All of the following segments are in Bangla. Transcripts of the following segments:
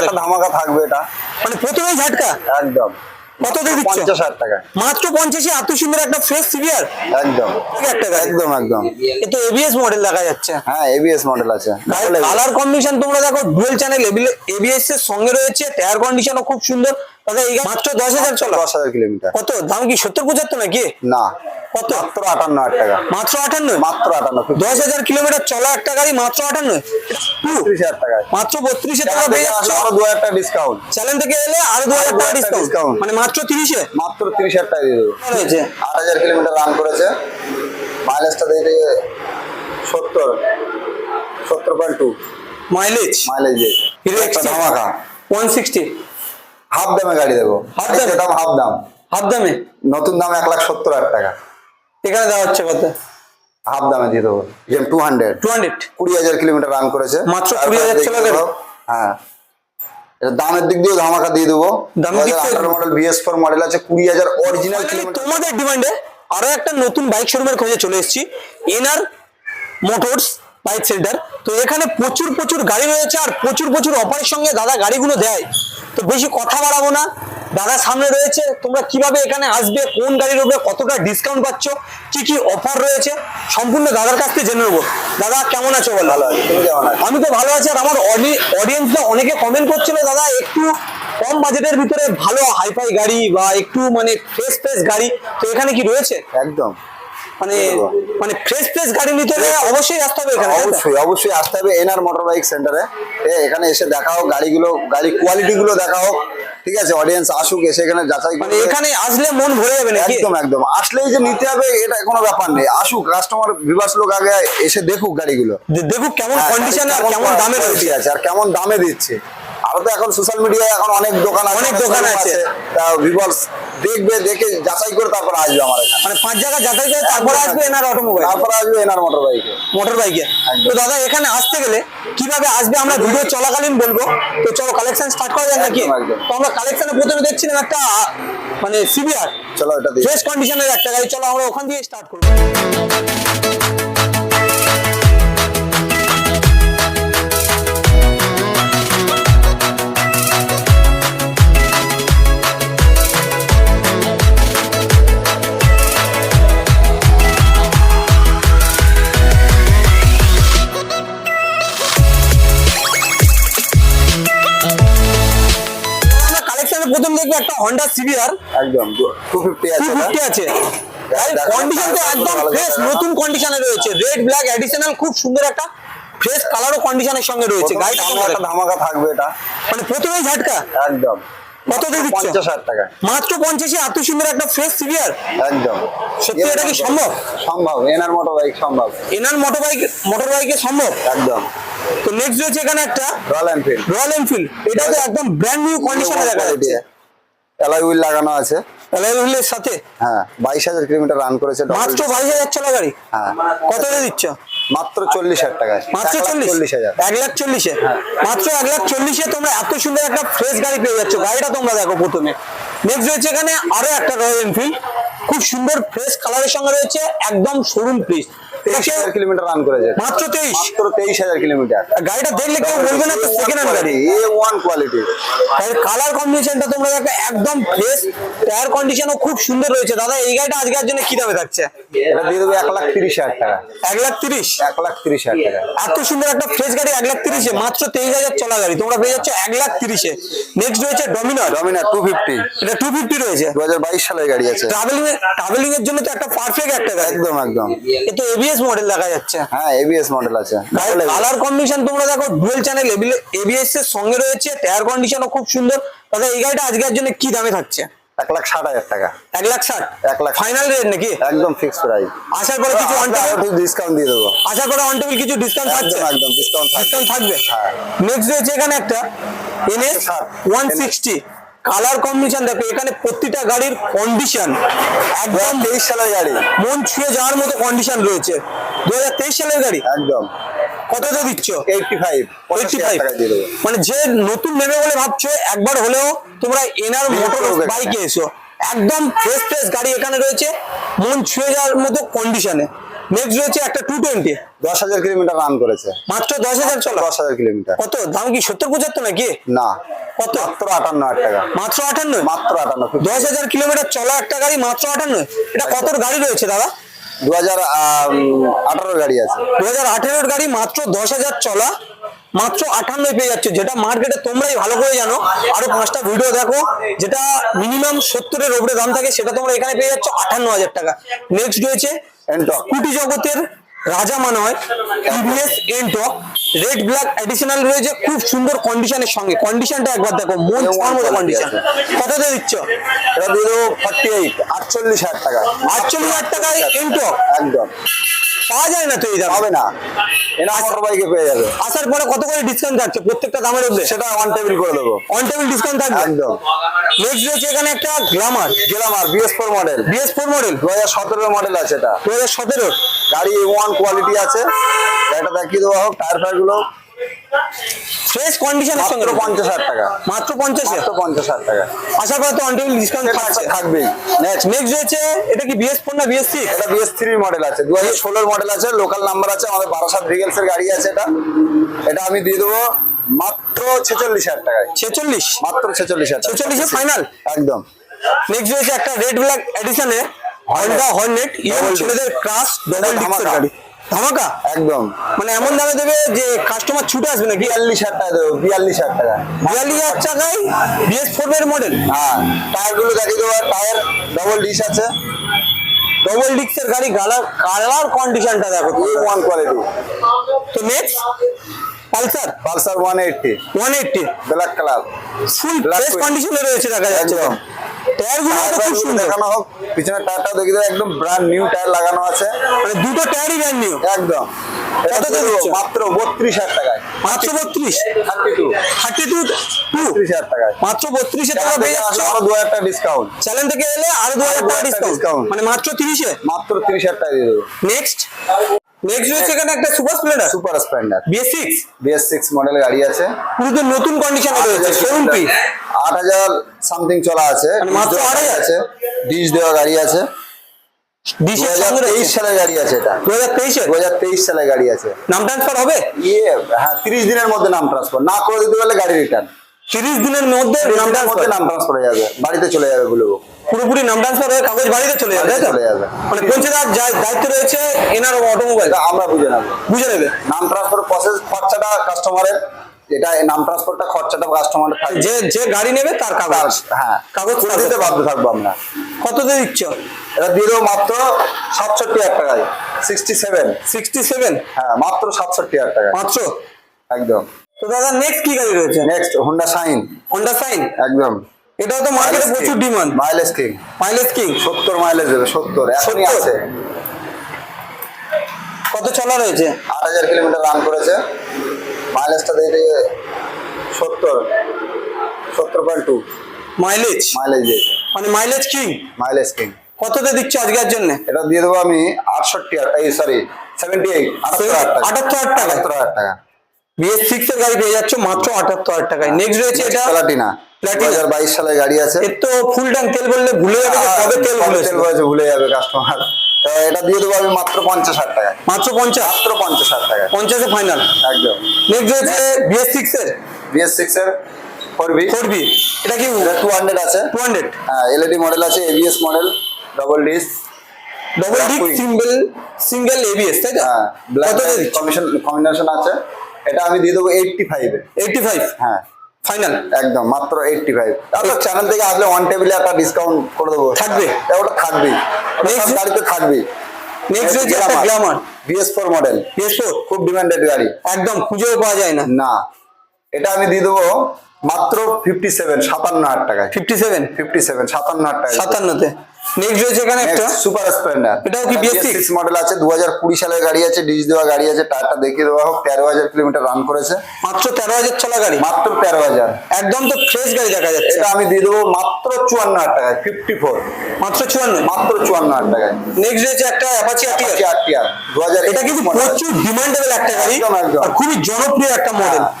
একটা ধামাকা থাকবে এটা। মানে প্রথমেই ঝাটকা? একদম। কত দিয়ে দিচ্ছ? পঞ্চাশ হাজার টাকা। মাত্র পঞ্চাশে এত সুন্দর একটা ফ্রেশ সিভিয়ার একদম। একটা একদম একদম। এ তো এবিএস মডেল দেখা যাচ্ছে। হ্যাঁ এবিএস মডেল আছে। কালার কম্বিনেশন তোমরা দেখো ডুয়েল চ্যানেল এবিএস এর সঙ্গে রয়েছে টায়ার কন্ডিশনও খুব সুন্দর। মাত্র দশ হাজার চলো। দশ হাজার কিলোমিটার। কত? দাম কি সত্তর পঁচাত্তর নাকি? না। কত? মাত্র আটান্ন হাজার টাকা। মাত্র আটান্ন? মাত্র আটান্ন। দশ হাজার কিলোমিটার চলা একটা গাড়ি মাত্র আটান্ন? ত্রিশ হাজার টাকা মাত্র বত্রিশে টাকা পেয়ে যাচ্ছ? আরও দু হাজার টাকা ডিসকাউন্ট চ্যানেল থেকে এলে আরও দু হাজার টাকা। ডিসকাউন্ট মানে মাত্র তিরিশে? মাত্র তিরিশ হাজার টাকা দিয়ে দেবো। আট হাজার কিলোমিটার রান করেছে। মাইলেজটা দিয়ে সত্তর। সত্তর পয়েন্ট টু মাইলেজ মাইলেজ দিয়ে। ধামাকা। ওয়ান সিক্সটি হাফ দামে গাড়ি দেবো। হাফ দামে? দাম হাফ দাম। হাফ দামে? নতুন দাম এক লাখ সত্তর হাজার টাকা। এখানে দেওয়া হচ্ছে কত? হাফ দামে দিয়ে দেবো। যেমন টু হান্ড্রেড। Two hundred? কুড়ি হাজার কিলোমিটার রান করেছে। মাত্র তারপরে 20,000 চলা গাড়ি? দেখো, হ্যাঁ। দামের দিক দিয়ে ধামাকা দিয়ে দেবো। মডেল বিএস ফোর মডেল আছে কুড়ি হাজার অরিজিনাল তোমাদের ডিমান্ডে আরও একটা নতুন বাইক শোরুমের খোঁজে চলে এসেছি। এনআর মোটরস বাইক সেন্টার তো এখানে প্রচুর প্রচুর গাড়ি রয়েছে আর প্রচুর প্রচুর অফারের সঙ্গে দাদা গাড়িগুলো দেয়। তো বেশি কথা বাড়াবো না। দাদা সামনে রয়েছে। তোমরা কীভাবে এখানে আসবে কোন গাড়ির উপরে কতটা ডিসকাউন্ট পাচ্ছ কি কি অফার রয়েছে সম্পূর্ণ দাদার কাছ থেকে জেনে নেব। দাদা কেমন আছো বলো? ভালো আছে তুমি কেমন আমি তো ভালো আছি আর আমার অডিয়েন্সরা অনেকে কমেন্ট করছিল দাদা একটু কম বাজেটের ভিতরে ভালো হাইফাই গাড়ি বা একটু মানে ফ্রেশ ফ্রেশ গাড়ি। তো এখানে কি রয়েছে? একদম। মানে মানে ফ্রেশ ফ্রেশ গাড়ি নিতে হলে অবশ্যই আসতে হবে এখানে অবশ্যই অবশ্যই আসতে হবে এনআর মোটর বাইক সেন্টারে এখানে এসে দেখা হোক গাড়িগুলো গাড়ি দেখা হোক। ঠিক আছে অডিয়েন্স আসুক এসে এখানে যাচাই মানে এখানে আসলে মন ভরে যাবে নাকি? একদম একদম। আসলেই যে নিতে হবে এটা কোনো ব্যাপার নেই। আসুক কাস্টমার বিভাস লোক আগে এসে দেখুক গাড়িগুলো। দেখুক কেমন হ্যাঁ, কন্ডিশন আর কেমন দামে আছে আর কেমন দামে দিচ্ছে। আরও তো এখন সোশ্যাল মিডিয়ায় এখন অনেক দোকান আছে অনেক দোকান আছে। তা ভিভলস দেখবে দেখে যাচাই করে তারপর আসবে আমার এখানে। মানে পাঁচ জায়গা যাচাই করে তারপরে আসবে এনার অটোমোবাইল তারপর আসবে এনআর মোটর বাইকে মোটর বাইকে তো দাদা এখানে আসতে গেলে কীভাবে আসবে? আমরা ভিডিও চলাকালীন বলব। তো চলো কালেকশন স্টার্ট করা যাক নাকি। তো আমরা কালেকশনে প্রথমে দেখছিলাম একটা মানে সিভিআর চলো এটা ফ্রেশ কন্ডিশনের একটা গাড়ি। চলো আমরা ওখান দিয়ে স্টার্ট করব। প্রথম দেখব একটা হন্ডা সিভিআর একদম টু ফিফটি আছে কন্ডিশন তো একদম ফ্রেশ নতুন কন্ডিশনে রয়েছে। রেড ব্ল্যাক অ্যাডিশনাল খুব সুন্দর একটা ফ্রেশ কালারও কন্ডিশনের সঙ্গে রয়েছে। গাড়িটা একটা ধামাকা থাকবে এটা। মানে প্রথমেই ঝাটকা? একদম। কত দিয়ে দিচ্ছ? পঞ্চাশ হাজার টাকা মাত্র পঞ্চাশে এত সুন্দর একটা ফ্রেশ একদম। সত্যি এটা কি সম্ভব? সম্ভব। মোটর বাইক সম্ভব। এনার মোটর বাইক মোটর বাইকে সম্ভব? একদম। তো নেক্সট রয়েছে এখানে একটা রয়্যাল এনফিল্ড রয়্যাল এনফিল্ড এটা তো একদম ব্র্যান্ড নিউ কন্ডিশনে দেখা যাচ্ছে। অ্যালয় হুইল লাগানো আছে। অ্যালয়ের সাথে? হ্যাঁ বাইশ হাজার কিলোমিটার রান করেছে মাত্র disc। বাইশ হাজার চলা গাড়ি? হ্যাঁ। কত দিয়ে দিচ্ছ? মাত্র চল্লিশ হাজার টাকায়। মাত্র চল্লিশ? হাজার। এক লাখ চল্লিশে মাত্র এক লাখ চল্লিশে তোমরা এত সুন্দর একটা ফ্রেশ গাড়ি পেয়ে যাচ্ছ। গাড়িটা তোমরা দেখো প্রথমে। নেক্সট রয়েছে এখানে আরও একটা রয়্যাল এনফিল্ড খুব সুন্দর ফ্রেশ কালারের সঙ্গে রয়েছে। একদম শোরুম পিস তেইশ হাজার কিলোমিটার রান করেছে। মাত্র তেইশ? মাত্র তেইশ হাজার কিলোমিটার। গাড়িটা দেখলে কেউ বলবে না সেকেন্ড হ্যান্ড গাড়ি। এ ওয়ান কোয়ালিটি কালার কম্বিনেশনটা তোমরা দেখো একদম ফ্রেশ টায়ার কন্ডিশনও খুব সুন্দর রয়েছে। দাদা এই গাড়িটা আজকের জন্য কি দামে থাকছে? এটা দিয়ে দেবো এক লাখ তিরিশ হাজার টাকা। এক লাখ তিরিশ? এক লাখ তিরিশ হাজার টাকা। এত সুন্দর একটা ফ্রেশ গাড়ি এক লাখ তিরিশে। মাত্র তেইশ হাজার চলা গাড়ি। তোমরা পেয়ে যাচ্ছ এক লাখ তিরিশে। নেক্সট রয়েছে ডমিনার ডমিনার টু ফিফটি এটা টু ফিফটি রয়েছে। দু হাজার বাইশ সালের গাড়ি আছে। ট্রাভেলিং ট্রাভেলিং এর জন্য তো একটা পারফেক্ট একটা গাড়ি। একদম একদম। এ তো এবিএস মডেল দেখা যাচ্ছে। হ্যাঁ এবিএস মডেল আছে। কালার কম্বিনেশন তোমরা দেখো ডুয়েল চ্যানেল এবিএস এর সঙ্গে রয়েছে টায়ার কন্ডিশনও খুব সুন্দর। দাদা এই গাড়িটা আজকের জন্য কি দামে থাকছে? এক লাখ ষাট হাজার টাকা। এক লাখ ষাট? এক লাখ ফাইনাল রেট নাকি? একদম ফিক্স প্রাইস কিছু ডিসকাউন্ট দিয়ে দেবো। আসার পরে অন টেবিল কিছু ডিসকাউন্ট থাকছে। একদম ডিসকাউন্ট ডিসকাউন্ট থাকবে। হ্যাঁ। নেক্সট রয়েছে এখানে একটা NS one sixty colour combination দেখো এখানে প্রতিটা গাড়ির কন্ডিশন একদম তেইশ সালের গাড়ি। মন ছুঁয়ে যাওয়ার মতো কন্ডিশন রয়েছে। দু হাজার তেইশ সালের গাড়ি? একদম। কততে দিচ্ছ? এইটটি ফাইভ এইটটি ফাইভ মানে যে নতুন নেবে বলে ভাবছ একবার হলেও তোমরা এনার মোটর। বাইকে এসো। একদম ফ্রেশ ফ্রেশ গাড়ি এখানে রয়েছে মন ছুঁয়ে যাওয়ার মতো কন্ডিশনে নেক্সট রয়েছে একটা টু টোয়েন্টি দশ হাজার কিলোমিটার রান করেছে। মাত্র দশ হাজার চলো? দশ হাজার কিলোমিটার। কত? দাম কি সত্তর পঁচাত্তর নাকি? না। কত? মাত্র আটান্ন হাজার টাকা। মাত্র আটান্ন? মাত্র আটান্ন। দশ হাজার কিলোমিটার চলা একটা গাড়ি মাত্র আটান্ন? এটা কত গাড়ি রয়েছে দাদা? দু হাজার আঠারো গাড়ি আছে। দু হাজার আঠেরোর গাড়ি মাত্র দশ হাজার চলা। মাত্র আটান্ন পেয়ে যাচ্ছে। যেটা মার্কেটে তোমরাই ভালো করে জানো। আরও পাঁচটা ভিডিও দেখো। যেটা মিনিমাম সত্তরের ওপরে দাম থাকে সেটা তোমরা এখানে পেয়ে যাচ্ছ আটান্ন হাজার টাকা। নেক্সট রয়েছে কুটি জগতের রাজা মনে হয় TVS Ntorq red black additional রয়েছে। খুব সুন্দর কন্ডিশনের সঙ্গে। কন্ডিশনটা একবার দেখো। মন ফর্মাল মতো কন্ডিশন কত দিয়ে দিচ্ছ? এটা দিয়ে দেবো ফর্টি এইট আটচল্লিশ হাজার টাকা। আটচল্লিশ হাজার টাকায় এন্টক একদম। পাওয়া যায় না তো এই দামে? হবে না। এটা মোটর বাইকে পেয়ে যাবে। আসার পরে কত করে ডিসকাউন্ট থাকছে? প্রত্যেকটা দামের উপরে সেটা ওয়ান টেবিল করে দেবো। অন টেবিল ডিসকাউন্ট থাকবে? একদম। নেক্সট রয়েছে এখানে একটা গ্লামার গেলাম আর BS four model BS four model দু হাজার সতেরো মডেল আছে এটা। দু হাজার সতেরো গাড়ি ওয়ান কোয়ালিটি আছে। এটা দেখিয়ে দেওয়া হোক টায়ার ফায়ারগুলো। ফ্রেশ কন্ডিশনের সঙ্গে পঞ্চাশ হাজার টাকা। মাত্র পঞ্চাশে মাত্র পঞ্চাশ হাজার টাকা। আসার পরে তো ডিসকাউন্ট থাকছে থাকবেই। নেক্সট নেক্সট রয়েছে এটা কি বিএস ফোর না বিএস সিক্স এটা বিএস মডেল আছে দু হাজার ষোলোর মডেল আছে লোকাল নাম্বার আছে আমাদের বারাসাত গাড়ি আছে এটা। এটা আমি দিয়ে দেবো মাত্র ছেচল্লিশ হাজার টাকায়। ছেচল্লিশ? মাত্র ছেচল্লিশ হাজার টাকা। 46 এ final? একদম। নেক্সট রয়েছে একটা রেড ব্ল্যাক এডিশনে হন্ডা হর্নেট ইয়ং ছেলেদের ক্রাশ ডবল ডিক্সের গাড়ি। ধামাকা? একদম। মানে এমন দামে দেবে যে কাস্টমার ছুটে আসবে নাকি বিয়াল্লিশ হাজার টাকা দেবো বিয়াল্লিশ হাজার টাকা। বিয়াল্লিশ হাজার টাকায় বিএস ফোর এর মডেল হ্যাঁ টায়ারগুলো দেখিয়ে দেবো টায়ার ডবল ডিশ আছে। ডবল ডিক্সের গাড়ি কালার কালার কন্ডিশনটা দেখো এ ওয়ান কোয়ালিটি তো next Pulsar Pulsar one eighty one eighty black colour full fresh কন্ডিশনে রয়েছে দেখা যাচ্ছে। একদম। টায়ারগুলো তো খুব সুন্দর। দেখানো হোক। পিছনের টায়ারটাও দেবো একদম ব্র্যান্ড নিউ টায়ার লাগানো আছে। মানে দুটো টায়ারই ব্র্যান্ড নিউ একদম। কত মাত্র বত্রিশ হাজার টাকায়। মাত্র বত্রিশ? থার্টি টু থার্টি টু টাকায়। মাত্র বত্রিশে টাকা পেয়ে যাচ্ছ? আরও দু হাজার টাকা ডিসকাউন্ট চ্যানেল থেকে এলে আরও দু হাজার টাকা ডিসকাউন্ট মানে মাত্র তিরিশে? মাত্র তিরিশ হাজার টাকা দিয়ে দেবো। নেক্সট নেক্সট রয়েছে এখানে একটা Super Splendor Super Splendor BS six BS six model গাড়ি আছে। পুরো নতুন কন্ডিশনে রয়েছে শোরুম আট হাজার সামথিং চলা আছে। মানে মাত্র ডিশ দেওয়া 8,000? আছে। ডিশ দেওয়া গাড়ি আছে। দু ডিসের হাজার সঙ্গে তেইশ সালের গাড়ি আছে এটা। দু হাজার তেইশে দু হাজার তেইশ সালের গাড়ি আছে। নাম ট্রান্সফার হবে? ইয়ে হ্যাঁ তিরিশ দিনের মধ্যে নাম ট্রান্সফার না করে দিতে পারলে গাড়ি রিটার্ন তিরিশ দিনের মধ্যে নাম নাম মধ্যে নাম ট্রান্সফার হয়ে যাবে। বাড়িতে চলে যাবে বলব। পুরোপুরি নাম ট্রান্সফার হয়ে কাগজ বাড়িতে চলে যাবে চলে যাবে। মানে দায়িত্ব রয়েছে এনার অটোমোবাইল? আমরা বুঝে নেব। বুঝে নেবে। নাম ট্রান্সফার প্রসেস খরচাটা কাস্টমারের এটা নাম ট্রান্সফারটা খরচাটা কাস্টমারের থাকবে যে যে গাড়ি নেবে তার কাগজ। হ্যাঁ। কাগজ করে দিতে বাধ্য থাকব আমরা। কত দিয়ে দিচ্ছ? এটা দেবো মাত্র সাতষট্টি হাজার টাকায়। সিক্সটি সেভেন সিক্সটি সেভেন হ্যাঁ মাত্র সাতষট্টি হাজার টাকা মাত্র? একদম। তো দাদা নেক্সট কি গাড়ি রয়েছে? Next Honda Shine Honda Shine একদম। এটাও তো মার্কেটে প্রচুর demand mileage king mileage king সত্তর মাইলেজ দেবে সত্তর। এখনই 70 আছে। কত চলা রয়েছে? আট হাজার কিলোমিটার রান করেছে। মাইলেজটা দিয়ে দিয়ে সত্তর সত্তর পয়েন্ট টু মাইলেজ মাইলেজ দিয়েছে। মানে মাইলেজ কিং মাইলেজ কিং কততে দিচ্ছ আজকের জন্য? এটা দিয়ে দেবো আমি আটষট্টি এই সরি সেভেন্টি এইট আটাত্তর হাজার টাকা? আটাত্তর হাজার টাকা। বিএস সিক্স এর গাড়ি পেয়ে যাচ্ছ মাত্র আটাত্তর হাজার টাকায়। নেক্সট রয়েছে এটা প্লাটিনা হাজার বাইশ সালের গাড়ি আছে। এর তো ফুল ট্যাঙ্ক তেল বললে ভুলে যাবে কবে তেল তেল ভুলে যাবে কাস্টমার এটা দিয়ে দেবো আমি মাত্র পঞ্চাশ হাজার টাকা। মাত্র পঞ্চাশ? মাত্র পঞ্চাশ হাজার টাকা। পঞ্চাশে ফাইনাল একদম। নেক্সট রয়েছে বিএস সিক্স এর? বিএস সিক্স এর ফোর বি ফোর বি এটা কি? টু হান্ড্রেড আছে। টু হান্ড্রেড হ্যাঁ এলইডি মডেল আছে ABS model double disc double disc single single ABS তাই তো? হ্যাঁ কমিশন কম্বিনেশন আছে। এটা আমি দিয়ে দেবো এইটটি ফাইভে এইটটি ফাইভ হ্যাঁ। ফাইনাল একদম মাত্র এইটটি ফাইভ চ্যানেল থেকে আসলে ওয়ান টেবিলে একটা ডিসকাউন্ট করে দেবো। থাকবে। ওটা থাকবেই গাড়িতে থাকবে। নেক্সট রয়েছে একটা Glamour BS four model BS four খুব ডিমান্ডেড গাড়ি। একদম খুঁজেও পাওয়া যায় না। না। এটা আমি দিয়ে দেবো মাত্র ফিফটি সেভেন সাতান্ন হাজার টাকায়। ফিফটি সেভেন ফিফটি সেভেন সাতান্ন হাজার টাকা সাতান্নতে? নেক্সট রয়েছে এখানে একটা। সুপার স্প্লেন্ডার এটাও কি BS6? মডেল আছে দু হাজার কুড়ি সালের গাড়ি আছে দেওয়া গাড়ি আছে দেখিয়ে দেওয়া হোক কিলোমিটার রান করেছে। মাত্র তেরো হাজার চলা গাড়ি? মাত্র তেরো হাজার। একদম তো ফ্রেশ গাড়ি দেখা যাচ্ছে। এটা আমি দিয়ে দেবো মাত্র টাকায় মাত্র টাকায়। নেক্সট রয়েছে একটা অ্যাপাচি এটা কিন্তু প্রচুর ডিমান্ডেবল একটা গাড়ি। একদম, একদম। খুবই জনপ্রিয় একটা মডেল হ্যাঁ।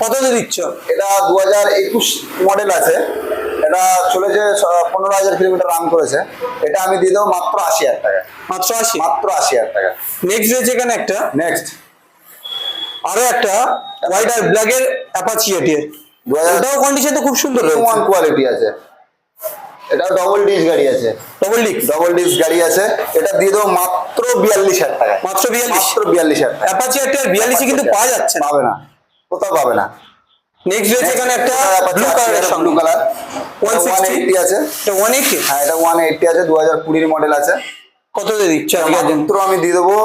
কত দিচ্ছ? এটা দু হাজার একুশ মডেল আছে। এটা চলেছে পনেরো হাজার কিলোমিটার রান করেছে। এটা আমি দিয়ে দেবো মাত্র আশি হাজার টাকা। মাত্র আশি? মাত্র আশি হাজার টাকা। নেক্সট রয়েছে এখানে একটা? নেক্সট আরও একটা হোয়াইট আর ব্ল্যাক এর অ্যাপাচি ওটাও কন্ডিশন তো খুব সুন্দর ওয়ান কোয়ালিটি আছে। এটা ডবল ডিস গাড়ি আছে। ডবল ডিক্স ডবল ডিস গাড়ি আছে। এটা দিয়ে দেবো মাত্র বিয়াল্লিশ হাজার টাকা। মাত্র বিয়াল্লিশ? মাত্র বিয়াল্লিশ হাজার টাকা। অ্যাপাচি এটির বিয়াল্লিশে কিন্তু পাওয়া যাচ্ছে না। পাবে না। কোথাও পাবে না। নেক্সট রয়েছে এখানে একটা ব্লু কালারের ব্লু কালার 160 ওয়ান এইটটি আছে। এটা ওয়ান এইটি হ্যাঁ এটা ওয়ান এইটটি আছে দু হাজার কুড়ির মডেল আছে। কত দিয়ে দিচ্ছে? জন্য আমি দিয়ে দেবো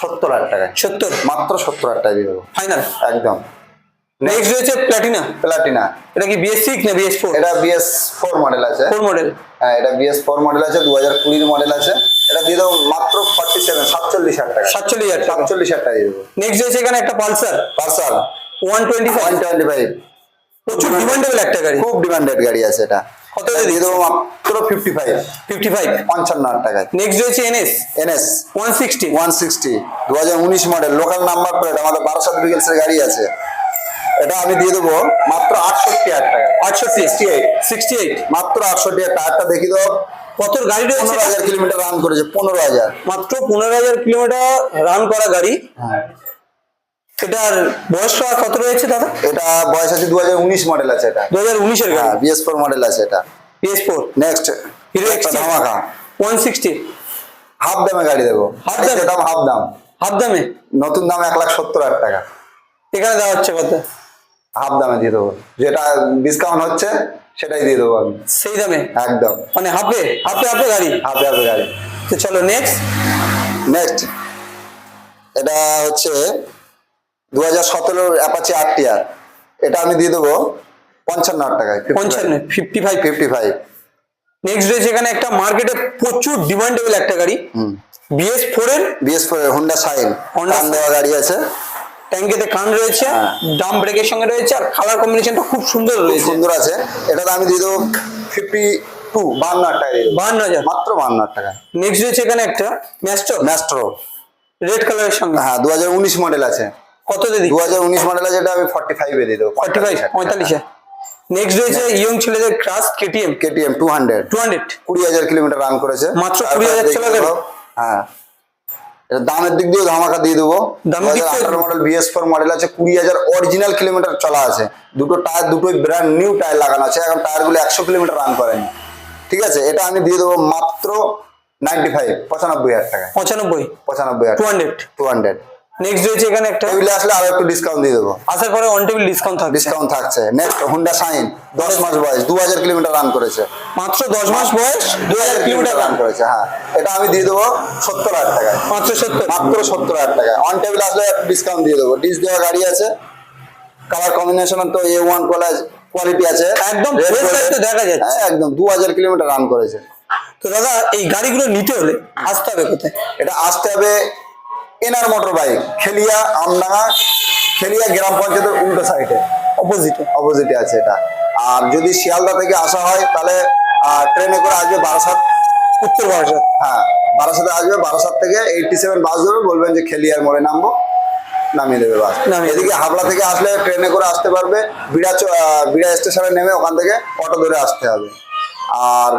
সত্তর হাজার টাকায়। সত্তর? মাত্র সত্তর হাজার টাকা দিয়ে দেবো। ফাইনাল একদম। নেক্সট রয়েছে প্ল্যাটিনা প্লাটিনা এটা কি বিএস সিক্স না বিএস ফোর এটা বিএস ফোর মডেল আছে। ফোর মডেল হ্যাঁ এটা বিএস ফোর মডেল আছে দু হাজার কুড়ির মডেল আছে। এটা দিয়ে দেবো মাত্র ফর্টি সেভেন সাতচল্লিশ হাজার টাকা সাতচল্লিশ হাজার টাকা। সাতচল্লিশ হাজার টাকা দিয়ে দেবো। নেক্সট রয়েছে এখানে একটা Pulsar. Pulsar one twenty one twenty five প্রচুর ডিমান্ডেবল একটা গাড়ি। খুব ডিমান্ডেড গাড়ি আছে এটা। কত দিয়ে দেবো মাত্র ফিফটি ফাইভ ফিফটি ফাইভ পঞ্চান্ন হাজার টাকায়। নেক্সট রয়েছে NS NS one sixty one sixty দু হাজার উনিশ মডেল লোকাল নাম্বার প্লেট আমাদের বারাসাত ভিকেলসের গাড়ি আছে। এটা আমি দিয়ে দেবো মাত্র আটষট্টি হাজার টাকা আটষট্টি। সিক্সটি এইট সিক্সটি এইট মাত্র আটষট্টি হাজার টাকাটা দেখি তো। কত গাড়ি পনেরো হাজার কিলোমিটার রান করেছে পনেরো হাজার। মাত্র পনেরো হাজার কিলোমিটার রান করা গাড়ি। হ্যাঁ। এটার বয়সটা কত রয়েছে দাদা? এটা বয়স আছে দু হাজার উনিশ মডেল আছে এটা। দু হাজার উনিশের হ্যাঁ গাড়ি বিএস ফোর মডেল আছে এটা। PS four? নেক্সট হিরো ধামাকা। One sixty? হাফ দামে গাড়ি দেবো হাফ দামে? দাম হাফ দাম। হাফ দামে? নতুন দাম এক লাখ সত্তর হাজার টাকা। এখানে দেওয়া হচ্ছে কত? হাফ দামে দিয়ে দেবো। যেটা ডিসকাউন্ট হচ্ছে সেটাই দিয়ে দেবো আমি। সেই দামে? একদম। মানে হাফে? হাফে হাফে গাড়ি? হাফে হাফে গাড়ি। তো চলো নেক্সট নেক্সট এটা হচ্ছে দু হাজার সতেরোর অ্যাপাচি আর টিআর এটা আমি দিয়ে দেবো পঞ্চান্ন হাজার টাকায় পঞ্চান্ন fifty five fifty five next রয়েছে এখানে একটা মার্কেটে প্রচুর ডিমান্ডেবল একটা গাড়ি। বিএস ফোর এর বিএস ফোর হুন্ডা সাইন টান দেওয়া গাড়ি আছে। ট্যাঙ্কেতে কান রয়েছে হ্যাঁ। ডাম ব্রেকের সঙ্গে রয়েছে আর কালার কম্বিনেশনটা খুব সুন্দর রয়েছে। সুন্দর আছে। এটা আমি দিয়ে দেবো ফিফটি টু বান্ন হাজার টাকা বাহান্ন হাজার। মাত্র বান্ন হাজার টাকা নেক্সট রয়েছে এখানে একটা ম্যাস্টো ম্যাস্ট্রো রেড কালারের সঙ্গে। হ্যাঁ দু হাজার উনিশ মডেল আছে। কত দিয়ে দু হাজার উনিশ মডেল আছে এটা আমি ফর্টি ফাইভে দিয়ে দেবো ফর্টি ফাইভ পঁয়তাল্লিশে নেক্সট রয়েছে ইয়ং ছেলেদের crush KTM KTM two hundred two hundred কুড়ি হাজার কিলোমিটার রান করেছে। মাত্র 20,000 গেল? হ্যাঁ। দামের দিক দিয়ে ধামাকা দিয়ে দেবো। মডেল বিএস ফোর মডেল আছে কুড়ি হাজার অরিজিনাল কিলোমিটার চলা আছে। দুটো টায়ার দুটোই ব্র্যান্ড নিউ টায়ার লাগানো আছে। এখন টায়ারগুলো একশো কিলোমিটার রান করেনি। ঠিক আছে? এটা আমি দিয়ে দেবো মাত্র নাইনটি ফাইভ পঁচানব্বই হাজার টাকা পঁচানব্বই। পঁচানব্বই হাজার। Two hundred two hundred next রয়েছে এখানে একটা টেবিলে আসলে আরও একটু ডিসকাউন্ট দিয়ে দেবো। আসার পরে অন টেবিল ডিসকাউন্ট থাকবে ডিসকাউন্ট থাকছে। নেক্সট হুন্ডা সাইন দশ মাস বয়স দু হাজার কিলোমিটার রান করেছে। মাত্র দশ মাস বয়স দু হাজার কিলোমিটার রান করেছে হ্যাঁ। এটা আমি দিয়ে দেবো সত্তর হাজার টাকায়। মাত্র সত্তর। মাত্র সত্তর হাজার টাকা অন টেবিল আসলে ডিসকাউন্ট দিয়ে দেবো। ডিস দেওয়া গাড়ি আছে। কালার কম্বিনেশন তো এ ওয়ান কলেজ কোয়ালিটি আছে। একদম দেখা যাচ্ছে। হ্যাঁ, একদম দু হাজার কিলোমিটার রান করেছে। তো দাদা এই গাড়িগুলো নিতে হলে আসতে হবে কোথায়? এটা আসতে হবে NR motor bike Kheliya Amdanga Kheliya গ্রাম পঞ্চায়েতের উল্টো সাইডে অপোজিটে অপোজিটে আছে এটা। আর যদি শিয়ালদা থেকে আসা হয় তাহলে ট্রেনে করে আসবে বারাসাত। উত্তর ভারত হ্যাঁ বারাসাতে আসবে বারাসাত থেকে এইটটি সেভেন বাস ধরবে বলবেন যে খেলিয়ার মোড়ে নামবো। নামিয়ে দেবে বাস। এদিকে হাবড়া থেকে আসলে ট্রেনে করে আসতে পারবে বিড়া বিড়া স্টেশনে নেমে ওখান থেকে অটো ধরে আসতে হবে। আর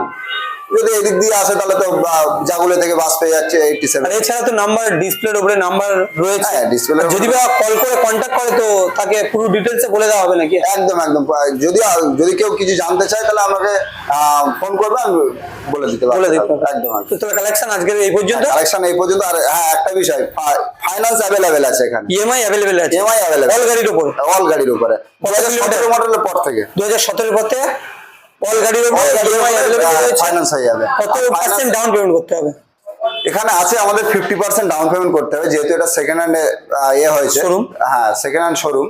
যদি এদিক দিয়ে আসে তাহলে তো জাগুলে থেকে বাস পেয়ে যাচ্ছে এইটটি সেভেন এছাড়া তো নাম্বার ডিসপ্লের উপরে নাম্বার রয়েছে। হ্যাঁ, এর আর যদি বা কল করে কন্ট্যাক্ট করে তো তাকে পুরো ডিটেলসে বলে দেওয়া হবে নাকি? একদম একদম। যদি যদি কেউ কিছু জানতে চায় তাহলে আমাকে ফোন করবে আমি বলে দিতে পারব। বলে দিতে একদম তো কালেকশন আজকের এই পর্যন্ত? কালেকশন এই পর্যন্ত আর হ্যাঁ একটা বিষয় ফাইন্যান্স অ্যাভেলেবেল আছে এখানে। ইএমআই অ্যাভেলেবেল আছে। EMI available। অল গাড়ির উপর। অল গাড়ির উপরে। দু হাজার সতেরো মডেলের পর থেকে। দু হাজার সতেরো পথে অল রয়েছে ফাইন্যান্স হয়ে যাবে। কত পার্সেন্ট ডাউন পেমেন্ট করতে হবে? এখানে আছে আমাদের ফিফটি পার্সেন্ট ডাউন পেমেন্ট করতে হবে যেহেতু এটা সেকেন্ড হ্যান্ড ইয়ে হয়েছে? হ্যাঁ সেকেন্ড হ্যান্ড শোরুম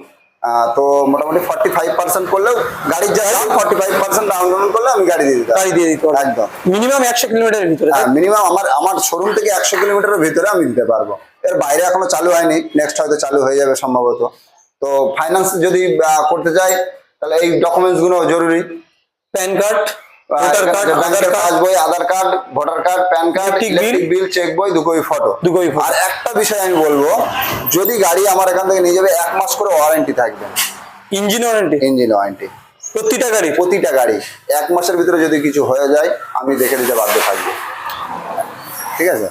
তো মোটামুটি ফর্টি ফাইভ পার্সেন্ট করলেও গাড়ির যা দাম forty five percent down payment করলে আমি গাড়ি দিয়ে দিতে গাড়ি দিয়ে দিতে একদম। মিনিমাম একশো কিলোমিটারের ভিতরে হ্যাঁ মিনিমাম আমার আমার শোরুম থেকে একশো কিলোমিটারের ভিতরে আমি দিতে পারব। এর বাইরে এখনও চালু হয়নি নেক্সট হয়তো চালু হয়ে যাবে সম্ভবত। তো ফাইন্যান্স যদি করতে চাই তাহলে এই ডকুমেন্টসগুলো জরুরি। PAN card Aadhaar card Aadhaar card voter card PAN card electric bill cheque বই দুটোই ফটো আর একটা বিষয় আমি বলব যদি গাড়ি আমার এখান থেকে নিয়ে যাবে এক মাস করে ওয়ারেন্টি থাকবে। ইঞ্জিন ওয়ারেন্টি ইঞ্জিন ওয়ারেন্টি প্রতিটা গাড়ি? প্রতিটা গাড়ি। এক মাসের ভিতরে যদি কিছু হয়ে যায় আমি দেখে দিতে বাধ্য থাকব। ঠিক আছে?